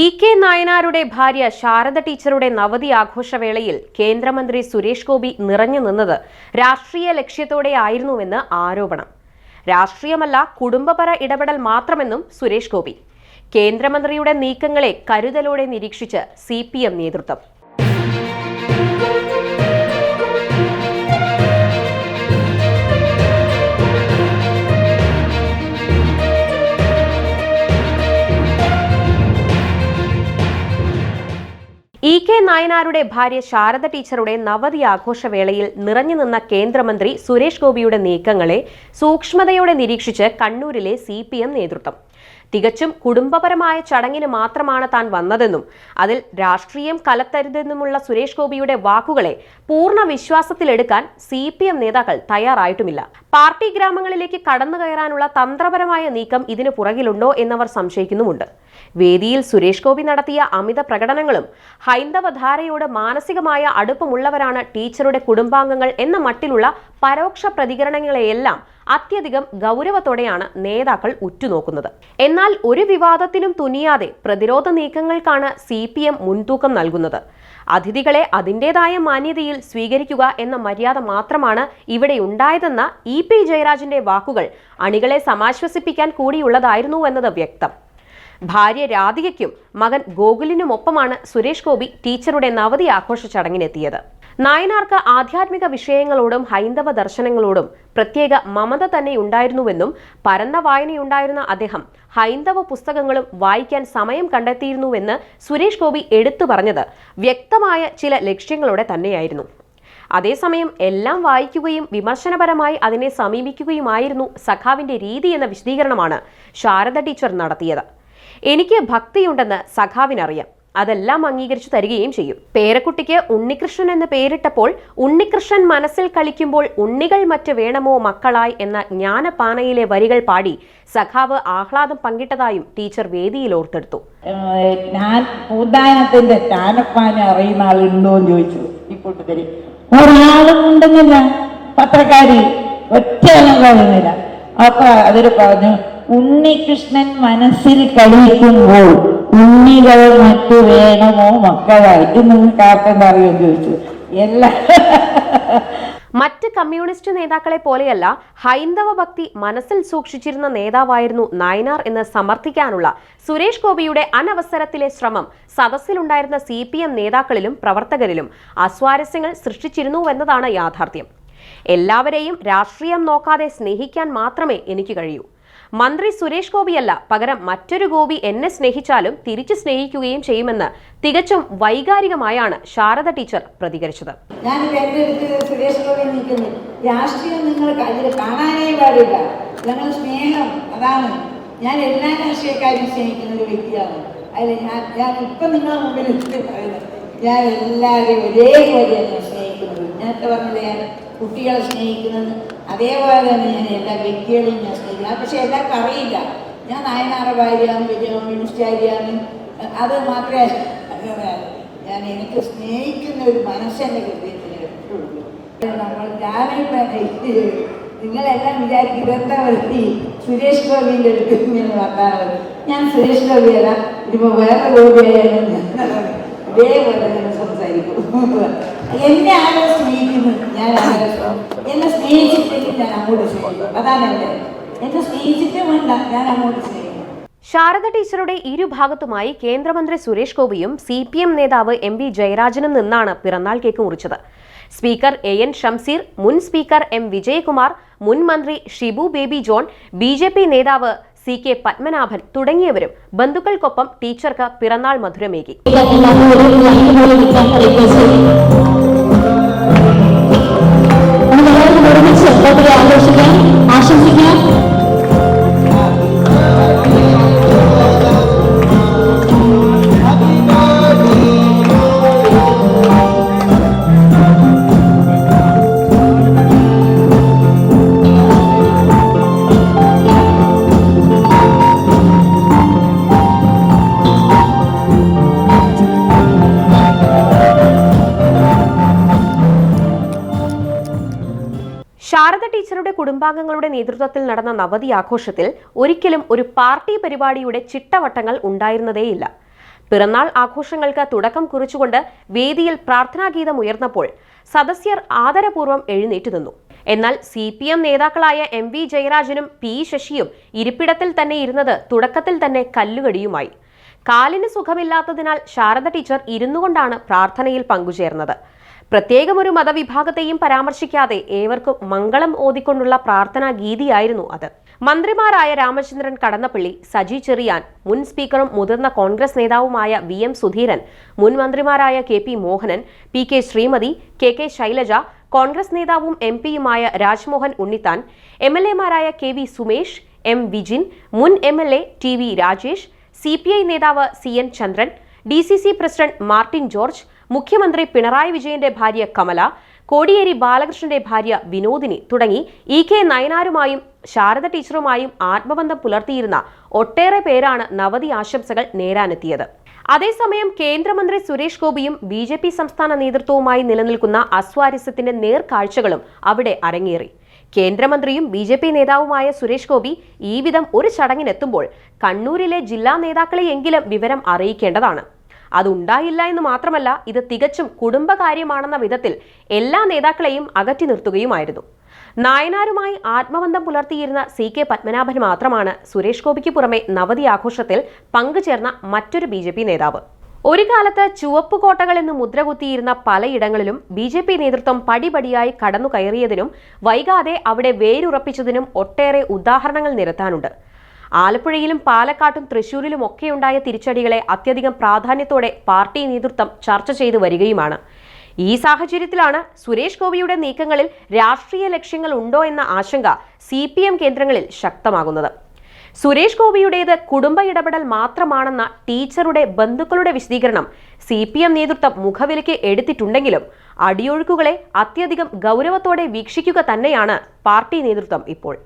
E K നായനാരുടെ ഭാര്യ ശാരദ ടീച്ചറുടെ നവതി ആഘോഷവേളയിൽ കേന്ദ്രമന്ത്രി സുരേഷ് ഗോപി നിറഞ്ഞു നിന്നത് രാഷ്ട്രീയ ലക്ഷ്യത്തോടെയായിരുന്നുവെന്ന് ആരോപണം. രാഷ്ട്രീയമല്ല കുടുംബപര ഇടപെടൽ മാത്രമെന്നും സുരേഷ് ഗോപി. കേന്ദ്രമന്ത്രിയുടെ നീക്കങ്ങളെ കരുതലോടെ നിരീക്ഷിച്ച് സി നേതൃത്വം. കെ നായനാരുടെ ഭാര്യ ശാരദ ടീച്ചറുടെ നവതി ആഘോഷവേളയിൽ നിറഞ്ഞു നിന്ന കേന്ദ്രമന്ത്രി സുരേഷ് ഗോപിയുടെ നീക്കങ്ങളെ സൂക്ഷ്മതയോടെ നിരീക്ഷിച്ച് കണ്ണൂരിലെ സി നേതൃത്വം. തികച്ചും കുടുംബപരമായ ചടങ്ങിന് മാത്രമാണ് താൻ വന്നതെന്നും അതിൽ രാഷ്ട്രീയം കലത്തരുതെന്നുമുള്ള സുരേഷ് ഗോപിയുടെ വാക്കുകളെ പൂർണ വിശ്വാസത്തിലെടുക്കാൻ സി പി എം നേതാക്കൾ തയ്യാറായിട്ടുമില്ല. പാർട്ടി ഗ്രാമങ്ങളിലേക്ക് കടന്നു കയറാനുള്ള തന്ത്രപരമായ നീക്കം ഇതിനു പുറകിലുണ്ടോ എന്നവർ സംശയിക്കുന്നുമുണ്ട്. വേദിയിൽ സുരേഷ് ഗോപി നടത്തിയ അമിത പ്രകടനങ്ങളും ഹൈന്ദവധാരയോട് മാനസികമായ അടുപ്പമുള്ളവരാണ് ടീച്ചറുടെ കുടുംബാംഗങ്ങൾ എന്ന മട്ടിലുള്ള പരോക്ഷ പ്രതികരണങ്ങളെയെല്ലാം അത്യധികം ഗൗരവത്തോടെയാണ് നേതാക്കൾ ഉറ്റുനോക്കുന്നത്. എന്നാൽ ഒരു വിവാദത്തിനും തുനിയാതെ പ്രതിരോധ നീക്കങ്ങൾക്കാണ് സി പി എം മുൻതൂക്കം നൽകുന്നത്. അതിഥികളെ അതിന്റെതായ മാന്യതയിൽ സ്വീകരിക്കുക എന്ന മര്യാദ മാത്രമാണ് ഇവിടെ ഉണ്ടായതെന്ന ഇ പി ജയരാജന്റെ വാക്കുകൾ അണികളെ സമാശ്വസിപ്പിക്കാൻ കൂടിയുള്ളതായിരുന്നു എന്നത് വ്യക്തം. ഭാര്യ രാധികയ്ക്കും മകൻ ഗോകുലിനുമൊപ്പമാണ് സുരേഷ് ഗോപി ടീച്ചറുടെ നവതി ആഘോഷ ചടങ്ങിനെത്തിയത്. നായനാർക്ക് ആധ്യാത്മിക വിഷയങ്ങളോടും ഹൈന്ദവ ദർശനങ്ങളോടും പ്രത്യേക മമത തന്നെ ഉണ്ടായിരുന്നുവെന്നും പരന്ന വായനയുണ്ടായിരുന്ന അദ്ദേഹം ഹൈന്ദവ പുസ്തകങ്ങളും വായിക്കാൻ സമയം കണ്ടെത്തിയിരുന്നുവെന്ന് സുരേഷ് ഗോപി എടുത്തു പറഞ്ഞത് വ്യക്തമായ ചില ലക്ഷ്യങ്ങളോടെ തന്നെയായിരുന്നു. അതേസമയം എല്ലാം വായിക്കുകയും വിമർശനപരമായി അതിനെ സമീപിക്കുകയുമായിരുന്നു സഖാവിന്റെ രീതി എന്ന വിശദീകരണമാണ് ശാരദ ടീച്ചർ നടത്തിയത്. എനിക്ക് ഭക്തിയുണ്ടെന്ന് സഖാവിനറിയാം. അതെല്ലാം അംഗീകരിച്ചു തരികയും ചെയ്യും. പേരക്കുട്ടിക്ക് ഉണ്ണികൃഷ്ണൻ എന്ന് പേരിട്ടപ്പോൾ ഉണ്ണികൃഷ്ണൻ മനസ്സിൽ കളിക്കുമ്പോൾ ഉണ്ണികൾ മറ്റ് വേണമോ മക്കളായി എന്ന ജ്ഞാനപാനയിലെ വരികൾ പാടി സഖാവ് ആഹ്ലാദം പങ്കിട്ടതായും ടീച്ചർ വേദിയിൽ ഓർത്തെടുത്തു. ഞാൻ അറിയുന്ന ആളുണ്ടോ എന്ന് ചോദിച്ചു. ഒരാളും ഒറ്റ അവർ പറഞ്ഞു ഉണ്ണികൃഷ്ണൻ മനസ്സിൽ കളിക്കുമ്പോൾ ഉണ്ണികൾ മറ്റു വേണമോ? മക്കളായിട്ട് നിങ്ങൾക്ക് ആർക്കെന്താ അറിയോ ചോദിച്ചു. എല്ലാ മറ്റ് കമ്മ്യൂണിസ്റ്റ് നേതാക്കളെ പോലെയല്ല ഹൈന്ദവ ഭക്തി മനസ്സിൽ സൂക്ഷിച്ചിരുന്ന നേതാവായിരുന്നു നയനാർ എന്ന് സമർത്ഥിക്കാനുള്ള സുരേഷ് ഗോപിയുടെ അനവസരത്തിലെ ശ്രമം സദസ്സിലുണ്ടായിരുന്ന സി പി എം നേതാക്കളിലും പ്രവർത്തകരിലും അസ്വാരസ്യങ്ങൾ സൃഷ്ടിച്ചിരുന്നുവെന്നതാണ് യാഥാർത്ഥ്യം. എല്ലാവരെയും രാഷ്ട്രീയം നോക്കാതെ സ്നേഹിക്കാൻ മാത്രമേ എനിക്ക് കഴിയൂ. മന്ത്രി സുരേഷ് ഗോപിയല്ല. പകരം മറ്റൊരു ഗോപി എന്നെ സ്നേഹിച്ചാലും തിരിച്ചു സ്നേഹിക്കുകയും ചെയ്യുമെന്ന് തികച്ചും വൈകാരികമായാണ് ശാരദ ടീച്ചർ പ്രതികരിച്ചത്. നിങ്ങൾ അതാണ്. ഞാൻ എല്ലാ രാഷ്ട്രീയക്കാരും സ്നേഹിക്കുന്ന ഒരു വ്യക്തിയാണ്. ഞാൻ ഞാൻ എല്ലാവരെയും നേരത്തെ പറഞ്ഞില്ല ഞാൻ കുട്ടികളെ സ്നേഹിക്കുന്നത് അതേപോലെ തന്നെ ഞാൻ എല്ലാ വ്യക്തികളെയും ഞാൻ സ്നേഹിക്കുന്നത് പക്ഷെ എല്ലാവർക്കും അറിയില്ല. ഞാൻ നായനാറ ഭാര്യയാണ് വലിയ മിനിസ്റ്റാരിയാണ് അത് മാത്രമേ ഞാൻ എനിക്ക് സ്നേഹിക്കുന്ന ഒരു മനസ്സെന്റെ ഹൃദയത്തിൽ എപ്പോഴുള്ളൂ നമ്മൾ ഞാനും നിങ്ങളെല്ലാം വിചാരിക്കും ഇതെന്താ വരുത്തി സുരേഷ് ഗോപിന്റെ അടുത്ത് ഇങ്ങനെ വർത്താനം ഞാൻ സുരേഷ് ഗോപിയല്ല ഇതിപ്പോൾ വേറെ ഗോപിയായാലും ഇതേപോലെ തന്നെ സംസാരിക്കും. എന്നെ ആരോ സ്നേഹിക്കുന്നു ഞാൻ ആരോ ഞാൻ അങ്ങോട്ട് അതാണ് എന്റെ എന്നെ സ്നേഹിച്ചിട്ടും വേണ്ട ഞാൻ അങ്ങോട്ട് ശാരദ ടീച്ചറുടെ ഇരുഭാഗത്തുമായി കേന്ദ്രമന്ത്രി സുരേഷ് ഗോപിയും സി പി എം നേതാവ് എം വി ജയരാജനും നിന്നാണ് പിറന്നാൾ കേക്ക് മുറിച്ചത്. സ്പീക്കർ എ എൻ ഷംസീർ മുൻ സ്പീക്കർ എം വിജയകുമാർ മുൻ മന്ത്രി Shibu Baby John B J P നേതാവ് സി കെ പത്മനാഭൻ തുടങ്ങിയവരും ബന്ധുക്കൾക്കൊപ്പം ടീച്ചർക്ക് പിറന്നാൾ മധുരമേകി. ശാരദ ടീച്ചറുടെ കുടുംബാംഗങ്ങളുടെ നേതൃത്വത്തിൽ നടന്ന നവതി ആഘോഷത്തിൽ ഒരിക്കലും ഒരു പാർട്ടി പരിപാടിയുടെ ചിട്ടവട്ടങ്ങൾ ഉണ്ടായിരുന്നതേയില്ല. പിറന്നാൾ ആഘോഷങ്ങൾക്ക് തുടക്കം കുറിച്ചുകൊണ്ട് വേദിയിൽ പ്രാർത്ഥനാഗീതം ഉയർന്നപ്പോൾ സദസ്യർ ആദരപൂർവം എഴുന്നേറ്റ് നിന്നു. എന്നാൽ സി പി എം നേതാക്കളായ എം വി ജയരാജനും പി ശശിയും ഇരിപ്പിടത്തിൽ തന്നെ ഇരുന്നത് തുടക്കത്തിൽ തന്നെ കല്ലുകടിയുമായി. കാലിന് സുഖമില്ലാത്തതിനാൽ ശാരദ ടീച്ചർ ഇരുന്നുകൊണ്ടാണ് പ്രാർത്ഥനയിൽ പങ്കുചേർന്നത്. പ്രത്യേകം ഒരു മതവിഭാഗത്തെയും പരാമർശിക്കാതെ ഏവർക്കും മംഗളം ഓതിക്കൊണ്ടുള്ള പ്രാർത്ഥനാ ഗീതിയായിരുന്നു അത്. മന്ത്രിമാരായ രാമചന്ദ്രൻ കടന്നപ്പള്ളി സജി ചെറിയാൻ മുൻ സ്പീക്കറും മുതിർന്ന കോൺഗ്രസ് നേതാവുമായ വി എം സുധീരൻ മുൻ മന്ത്രിമാരായ K P Mohanan P K Sreemathi K K Shailaja Congress നേതാവും എം പിയുമായ Rajmohan Unnithan M L എമാരായ K V Sumesh M Vijin മുൻ M L A T V Rajesh C P I നേതാവ് C N Chandran D C C president Martin George മുഖ്യമന്ത്രി പിണറായി വിജയന്റെ ഭാര്യ കമല കോടിയേരി ബാലകൃഷ്ണന്റെ ഭാര്യ വിനോദിനി തുടങ്ങി ഇ കെ നയനാരുമായും ശാരദ ടീച്ചറുമായും ആത്മബന്ധം പുലർത്തിയിരുന്ന ഒട്ടേറെ പേരാണ് നവതി ആശംസകൾ നേരാനെത്തിയത്. അതേസമയം കേന്ദ്രമന്ത്രി സുരേഷ് ഗോപിയും ബി ജെ പി സംസ്ഥാന നേതൃത്വവുമായി നിലനിൽക്കുന്ന അസ്വാരസ്യത്തിന്റെ നേർക്കാഴ്ചകളും അവിടെ അരങ്ങേറി. കേന്ദ്രമന്ത്രിയും ബി ജെ പി നേതാവുമായ സുരേഷ് ഗോപി ഈ വിധം ഒരു ചടങ്ങിനെത്തുമ്പോൾ കണ്ണൂരിലെ ജില്ലാ നേതാക്കളെയെങ്കിലും വിവരം അറിയിക്കേണ്ടതാണ്. അതുണ്ടായില്ല എന്ന് മാത്രമല്ല ഇത് തികച്ചും കുടുംബകാര്യമാണെന്ന വിധത്തിൽ എല്ലാ നേതാക്കളെയും അകറ്റി നിർത്തുകയുമായിരുന്നു. നായനാരുമായി ആത്മബന്ധം പുലർത്തിയിരുന്ന സി കെ പത്മനാഭൻ മാത്രമാണ് സുരേഷ് ഗോപിക്ക് പുറമെ നവതി ആഘോഷത്തിൽ പങ്കുചേർന്ന മറ്റൊരു ബി നേതാവ്. ഒരു കാലത്ത് ചുവപ്പ് കോട്ടകൾ എന്ന് മുദ്രകുത്തിയിരുന്ന പലയിടങ്ങളിലും ബി ജെ പി നേതൃത്വം പടിപടിയായി കടന്നു കയറിയതിനും വൈകാതെ അവിടെ വേരുറപ്പിച്ചതിനും ഒട്ടേറെ ഉദാഹരണങ്ങൾ നിരത്താനുണ്ട്. ആലപ്പുഴയിലും പാലക്കാട്ടും തൃശൂരിലും ഒക്കെയുണ്ടായ തിരിച്ചടികളെ അത്യധികം പ്രാധാന്യത്തോടെ പാർട്ടി നേതൃത്വം ചർച്ച ചെയ്തു വരികയുമാണ്. ഈ സാഹചര്യത്തിലാണ് സുരേഷ് ഗോപിയുടെ നീക്കങ്ങളിൽ രാഷ്ട്രീയ ലക്ഷ്യങ്ങൾ ഉണ്ടോ എന്ന ആശങ്ക സി പി എം കേന്ദ്രങ്ങളിൽ ശക്തമാകുന്നത്. സുരേഷ് ഗോപിയുടേത് കുടുംബ ഇടപെടൽ മാത്രമാണെന്ന ടീച്ചറുടെ ബന്ധുക്കളുടെ വിശദീകരണം സി പി എം നേതൃത്വം മുഖവിലയ്ക്ക് എടുത്തിട്ടുണ്ടെങ്കിലും അടിയൊഴുക്കുകളെ അത്യധികം ഗൗരവത്തോടെ വീക്ഷിക്കുക തന്നെയാണ് പാർട്ടി നേതൃത്വം ഇപ്പോൾ.